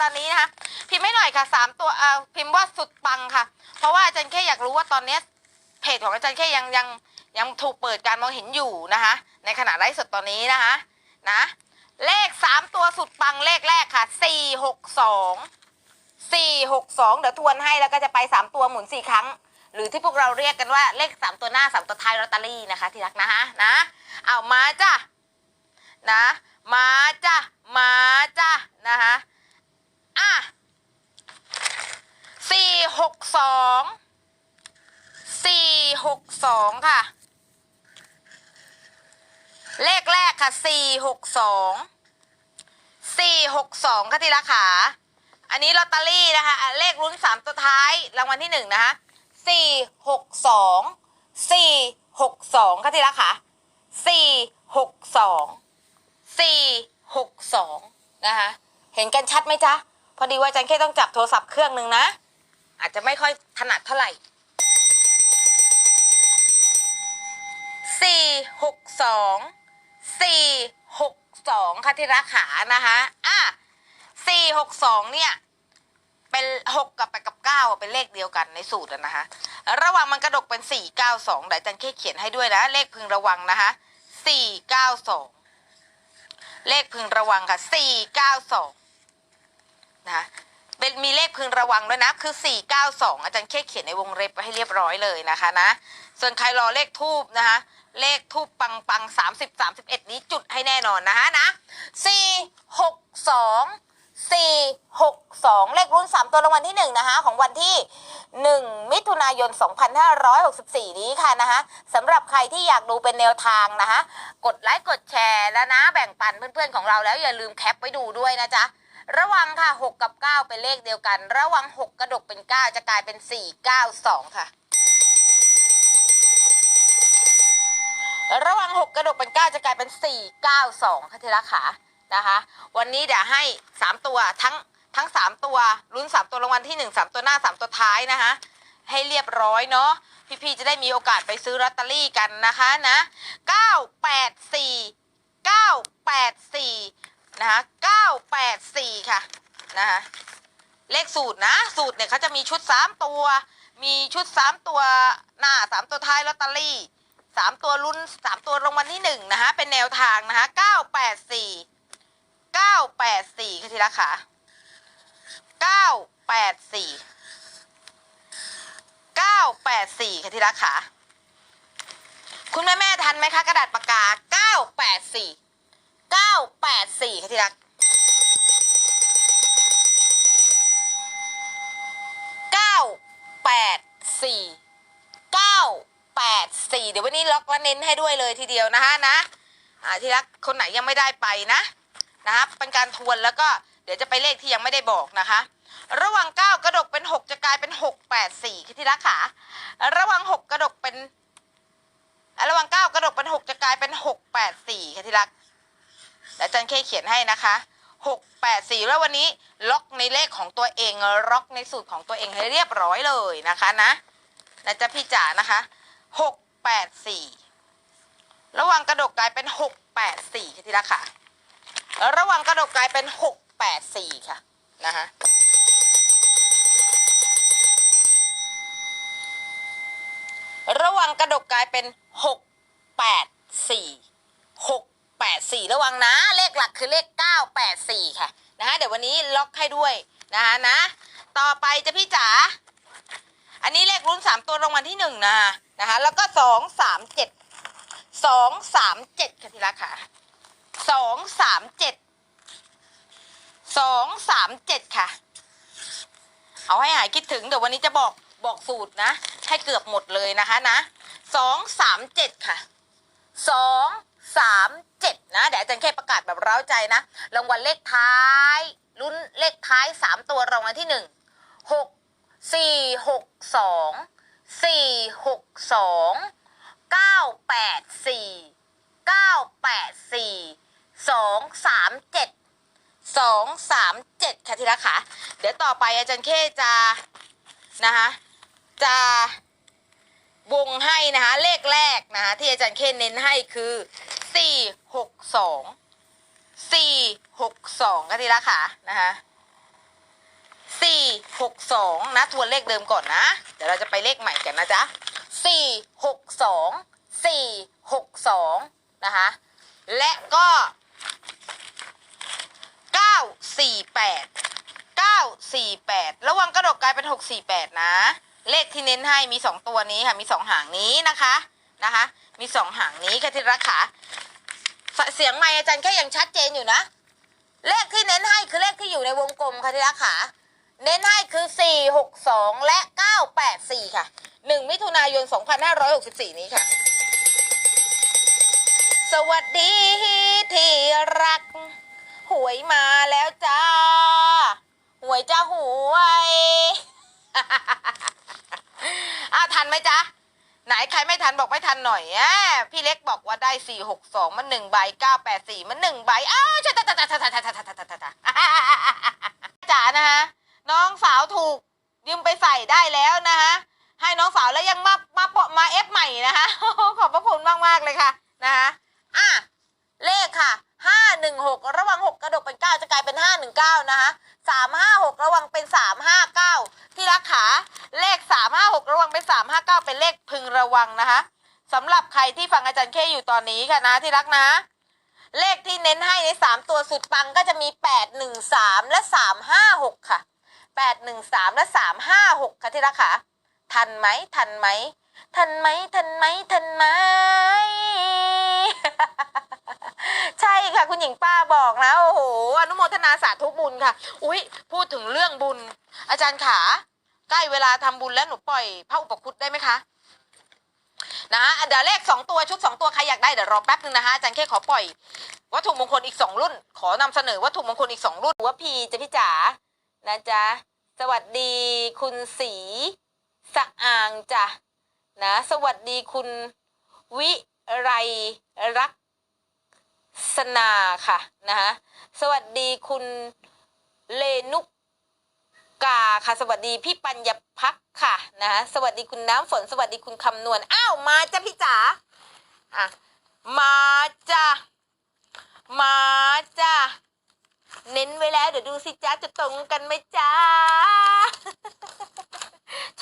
ตอนนี้นะคะ พิมพ์ให้หน่อยค่ะสามตัวเออพิมพ์ว่าสุดปังค่ะ เพราะว่าอาจารย์แค่อยากรู้ว่าตอนนี้เพจของอาจารย์แค่ยังยังยังถูกเปิดการมองเห็นอยู่นะคะ ในขณะไลฟ์สดตอนนี้นะคะนะ เลขสามตัวสุดปังเลขแรกค่ะสี่หกสองสี่หกสองเดี๋ยวทวนให้แล้วก็จะไปสามตัวหมุนสี่ครั้ง หรือที่พวกเราเรียกกันว่าเลขสามตัวหน้าสามตัวท้ายลอตเตอรี่นะคะ ที่รักนะฮะนะเอามาจ้ะนะ มาจ้ะมาจ้ะนะคะ อะสี่หกสองสี่หกสองค่ะ เลขแรกค่ะสี่หกสองสี่หกสองค่ะที่รักขา อันนี้ลอตเตอรี่นะคะเลขลุ้นสามตัวท้ายรางวัลที่หนึ่งนะคะสี่หกสองสี่หกสองค่ะที่รักค่ะสี่หกสองสี่หกสองนะคะเห็นกันชัดไหมจ๊ะ อดีว่าอาจันแค่ต้องจับโทรศัพท์เครื่องหนึ่งนะ อาจจะไม่ค่อยถนัดเท่าไหร่สี่หกสองสี่หกสองค่ะที่รักขานะคะอะสี่หกสองเนี่ยเป็นหกกับไปกับเก้าเป็นเลขเดียวกันในสูตรอะนะคะ ระหวังมันกระดกเป็นสี่เก้าสองเดี๋ยวอาจันแค่เขียนให้ด้วยนะ เลขพึงระวังนะคะสี่เก้าสองเลขพึงระวังค่ะสี่เก้าสอง นะคะเป็นมีเลขพึงระวังด้วยนะ คือสี่เก้าสองอาจารย์แค่เขียนในวงเล็บไว้ให้เรียบร้อยเลยนะคะนะ ส่วนใครรอเลขทูบนะคะ เลขทูบปังปังสามสิบสามสิบเอ็ดนี้จุดให้แน่นอนนะคะนะสี่หกสองสี่หกสองเลขรุ่นสามตัวรางวัลที่หนึ่งนะคะ ของวันที่หนึ่งมิถุนายน 2564 นี้ค่ะนะคะสำหรับใครที่อยากดูเป็นแนวทางนะคะ กดไลค์กดแชร์แล้วนะ แบ่งปันเพื่อนๆของเราแล้วอย่าลืมแคปไว้ดูด้วยนะจ๊ะ ระวังค่ะ 6 กับ 9 เป็นเลขเดียวกัน ระวัง 6 กระดกเป็น 9 จะกลายเป็น 4 9 2 ค่ะ ระวัง 6 กระดกเป็น 9 จะกลายเป็น 4 9 2 ค่ะที่รักขานะคะ วันนี้เดี๋ยวให้ 3 ตัวทั้งทั้ง 3 ตัวลุ้น 3 ตัวรางวัลที่ 1 3 ตัวหน้า 3 ตัวท้ายนะคะให้เรียบร้อยเนาะพี่ๆจะได้มีโอกาสไปซื้อลอตเตอรี่กันนะคะนะ 984 984 นะคะ 984 ค่ะนะคะเลขสูตรนะ สูตรเนี่ยเขาจะมีชุด 3 ตัว มีชุด 3 ตัวหน้า 3 ตัวท้ายลอตเตอรี่ 3 ตัวลุ้น 3 ตัวรางวัลที่1นะคะเป็นแนวทางนะคะ984 984ค่ะทีละค่ะ984 984ค่ะที่รักค่ะคุณแม่แม่ทันไหมคะ กระดาษปากกา 984 984ค่ะที่ รัก984 984เดี๋ยววันนี้ล็อกและเน้นให้ด้วยเลยทีเดียวนะคะนะอ่าที่รักคนไหนยังไม่ได้ไปนะนะครับเป็นการทวนแล้วก็เดี๋ยวจะไปเลขที่ยังไม่ได้บอกนะคะ ระหว่าง 9 กระดกเป็น 6 จะกลายเป็น 6 8 4คือที่รักขาระหว่าง 6 กระดกเป็นระหว่าง 9 กระดกเป็น 6 จะกลายเป็น 6 8 4ค่ะที่รักเดี๋ยวอาจารย์เคเขียนให้นะคะ 6 8 4 แล้ววันนี้ล็อกในเลขของตัวเองล็อกในสูตรของตัวเองให้เรียบร้อยเลยนะคะนะนะจ๊ะพี่จ๋านะคะ 6 8 4 ระหว่างกระดกกลายเป็น 6 8 4ค่ะที่รักค่ะ ระหว่างกระดกกลายเป็น 6 8 4 ค่ะนะคะระหว่างกระดกกลายเป็น 6 8 4 6 8 4 ระวังนะ เลขหลักคือเลข 9 8 4 ค่ะนะคะเดี๋ยววันนี้ล็อกให้ด้วยนะคะนะ ต่อไปจะพี่จ๋าอันนี้เลขรุ่น 3 ตัวรางวัลที่ 1 นะคะนะคะแล้วก็ 2 3 7 2 3 7 ค่ะทีละค่ะสองสามเจ็ดสองสามเจ็ดค่ะ เอาให้หายคิดถึงเดี๋ยววันนี้จะบอกบอกสูตรนะ ให้เกือบหมดเลยนะคะนะสองสามเจ็ดค่ะส สามเจ็ดนะเดี๋ยวอาจารย์แค่ประกาศแบบเร้าใจนะ รางวัลเลขท้ายรุ่นเลขท้ายสามตัวรางวัลที่หนึ่งหกสี่หกสองสี่หกสองเก้าแปดสี่เก้าแปดสี่สองสามเจ็ดสองสามเจ็ดค่ะทีละค่ะ เดี๋ยวต่อไปอาจารย์เคจะ นะคะจะวงให้นะคะเลขแรกนะคะที่อาจารย์เคเน้นให้คือ สี่หกสองสี่หกสองค่ะทีละค่ะนะคะสี่หกสองนะทวนเลขเดิมก่อนนะ เดี๋ยวเราจะไปเลขใหม่กันนะจ๊ะสี่หกสองสี่หกสองนะคะและก็เก้าสี่แปดเก้าสี่แปดระวังกระดกกลายเป็นหกสี่แปดนะ เลขที่เน้นให้มีสองตัวนี้ค่ะมีสองหางนี้นะคะนะคะ มีสองหางนี้ค่ะที่รักขา เสียงไมค์อาจารย์แค่ยังชัดเจนอยู่นะ เลขที่เน้นให้คือเลขที่อยู่ในวงกลมค่ะที่รักขาเน้นให้คือ 4 6 2 และ 984 ค่ะ 1 มิถุนายน 2564 นี้ค่ะ สวัสดีที่รัก หวยมาแล้วจ้า หวยจ้าหวยอ้าวทันไหมจ๊ะ ไหนใครไม่ทันบอกไม่ทันหน่อยแอบพี่เล็กบอกว่าได้4 6 2มัน1ใบ984มัน1ใบอ้าวจ้าจ้าจ้าจ้าจ้าจ้าจ้าจ้าจ้าจ้าจ๋านะฮะน้องสาวถูกยืมไปใส่ได้แล้วนะฮะให้น้องสาวแล้วยังมามาโปาะมาเอฟใหม่นะคะขอบพระคุณมากมากเลยค่ะนะคะอะเลขค่ะ ห้าหนึ่งหกระวังหกกระดกเป็นเก้าจะกลายเป็นห้าหนึ่งเก้านะคะสามห้าหกระวังเป็นสามห้าเก้าที่รักขาเลขสามห้าหกระวังเป็นสามห้าเก้าเป็นเลขพึงระวังนะคะสำหรับใครที่ฟังอาจารย์เคอยู่ตอนนี้ค่ะนะที่รักนะ เลขที่เน้นให้ในสามตัวสุดปังก็จะมีแปดหนึ่งสามและสามห้าหกค่ะแปดหนึ่งสามและสามห้าหกค่ะที่รักขาทันไหมทันไหมทันไหมทันไหมทันไหม ใช่ค่ะคุณหญิงป้าบอกนะโอ้โหอนุโมทนาสาธุบุญค่ะ อุ๊ย พูดถึงเรื่องบุญ อาจารย์ขา ใกล้เวลาทำบุญแล้วหนูปล่อยพระอุปคุตได้ไหมคะนะเดี๋ยวเลขสองตัวชุดสองตัวใครอยากได้เดี๋ยวรอแป๊บนึงนะคะอาจารย์แค่ขอปล่อยวัตถุมงคลอีกสองรุ่น ขอนำเสนอวัตถุมงคลอีกสองรุ่นว่าพีจะพี่จ๋านะจ๊ะสวัสดีคุณสีสะอางจ้ะนะ สวัสดีคุณวิไรรัก สนาค่ะนะคะสวัสดีคุณเลนุกกาค่ะสวัสดีพี่ปัญญพักค่ะนะคะสวัสดีคุณน้ำฝนสวัสดีคุณคำนวณอ้าวมาจ้ะพี่จ๋าอะมาจ้ะมาจ้ะเน้นไว้แล้วเดี๋ยวดูสิจ้าจะตรงกันไหมจ้า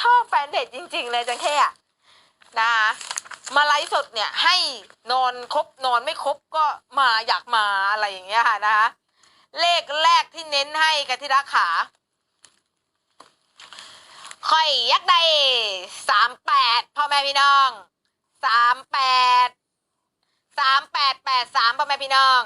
ชอบแฟนเพจจริง ๆ เลยจังแค่ะนะ มาไลฟ์สดเนี่ยให้นอนครบนอนไม่ครบก็มาอยากมาอะไรอย่างเงี้ยค่ะนะคะเลขแรกที่เน้นให้กันที่รักขาค่อยยักได้สามแปดพ่อแม่พี่น้องสามแปดสามแปดแปดสามพ่อแม่พี่น้อง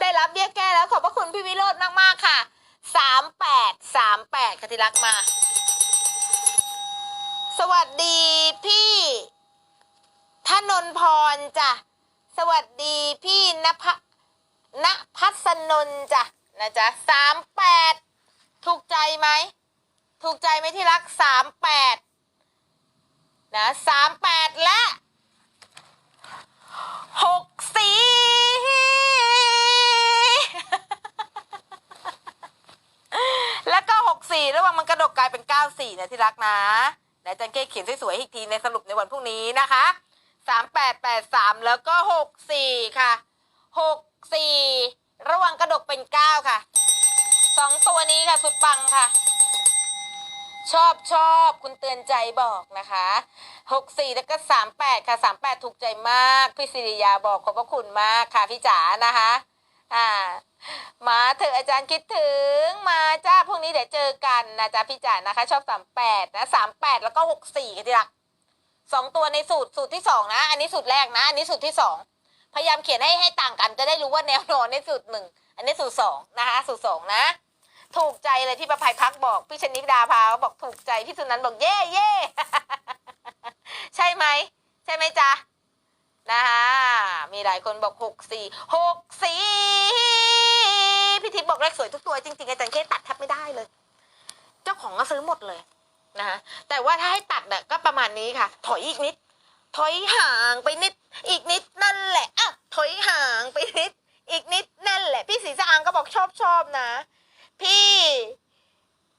ได้รับเบี้ยแก้แล้วขอบพระคุณพี่วิโรจน์มาก ๆ ค่ะสามแปดสามแปดกันที่รักมา สวัสดีพี่ธนนพรจ้ะ สวัสดีพี่นภณพัสนนจ้ะนะจ๊ะสามแปดถูกใจไหม ถูกใจไหมที่รักสามแปดนะสามแปดและหกสี่แล้วก็หกสี่ระหว่างมันกระดกกลายเป็นเก้าสี่นะที่รักนะ เดี๋ยจารย์เก้เขียนสวยๆอีกทีในสรุปในวันพรุ่งนี้นะคะสามแปดแปดสามแล้วก็หกสี่ค่ะหกสี่ระว่างกระดกเป็นเก้าค่ะสองตัวนี้ค่ะสุดปังค่ะ ชอบชอบคุณเตือนใจบอกนะคะหกสี่แล้วก็สามแปดค่ะสามแปดถูกใจมาก พี่สิริยาบอกขอบพระคุณมากค่ะพี่จ๋านะคะ อ่า เถออาจารย์คิดถึงมาจ้าพรุ่งนี้เดี๋ยวเจอกันนะจ๊ะพี่จ๋านะคะ ชอบสามแปดนะสามแปดแล้วก็หกสี่กันทีละสองตัวในสูตรสูตรที่สองนะ อันนี้สูตรแรกนะ อันนี้สูตรที่สองพยายามเขียนให้ให้ต่างกันจะได้รู้ว่าแนวนอนในสูตรหนึ่งอันนี้สูตรสองนะคะสูตรสองนะ ถูกใจเลยที่ประภัยพักบอกพี่ชนิดาพาบอกถูกใจพี่สุนันท์บอกเย่เย่ใช่ไหมใช่ไหมจ๊ะนะคะมีหลายคนบอกหกสี่หกสี่ พี่ทิพย์บอกเลขสวยทุกตัวจริงๆอาจารย์เคตัดแทบไม่ได้เลย เจ้าของก็ซื้อหมดเลยนะคะแต่ว่าถ้าให้ตัดเนี่ยก็ประมาณนี้ค่ะ ถอยอีกนิด ถอยห่างไปนิด อีกนิดนั่นแหละอะถอยห่างไปนิด อีกนิดนั่นแหละ พี่ศรีสะอางก็บอกชอบชอบนะ พี่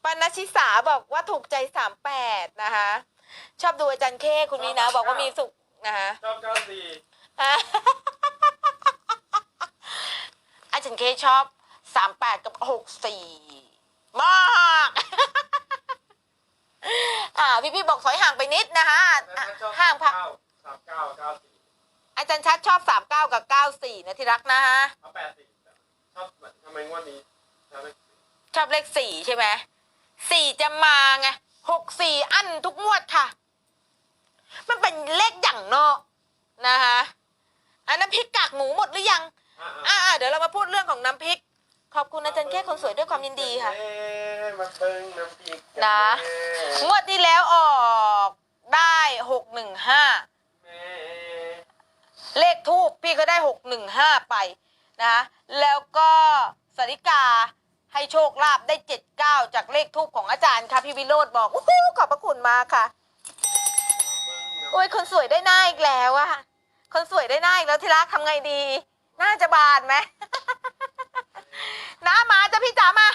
ปนชิสาบอกว่าถูกใจสามแปดนะคะ ชอบดูอาจารย์เคคุณวีนะ บอกว่ามีสุขนะคะเก้าเก้าสี่อะอาจารย์เคชอบ สามแปดกับหกสี่มากอ่าพี่พี่ๆบอกถอยห่างไปนิดนะคะอะห่างพักสามเก้าเก้าสี่อาจารย์ชัดชอบสามเก้ากับเก้าสี่นะที่รักนะฮะเอาแปดสี่ชอบทำไมงวดนี้ชอบเลขสี่ชอบเลขสี่ใช่ไหมสี่จะมาไงหกสี่อันทุกงวดค่ะ มันเป็นเลขอย่างเนาะนะคะอันน้ำพริกกากหมูหมดหรือยัง อ่าอ่าเดี๋ยวเรามาพูดเรื่องของน้ำพริก ขอบคุณอาจารย์แค่คนสวยด้วยความยินดีค่ะเอ๊มาเพิ่งน้ำพริกกันะแม่งวดที่แล้วออกได้หกหนึ่งห้าแม่เลขทูปพี่ก็ได้หกหนึ่งห้าไปนะแล้วก็สริกาให้โชคลาภได้เจ็ดเก้าจากเลขทูปของอาจารย์ค่ะพี่วิโรธบอกโอ้โหขอบพระคุณมากค่ะโอ้ยคนสวยได้หน้าอีกแล้วอะคนสวยได้หน้าอีกแล้วที่รักทำไงดี น่าจะบานไหม น้ามาจะพี่จ๋ามา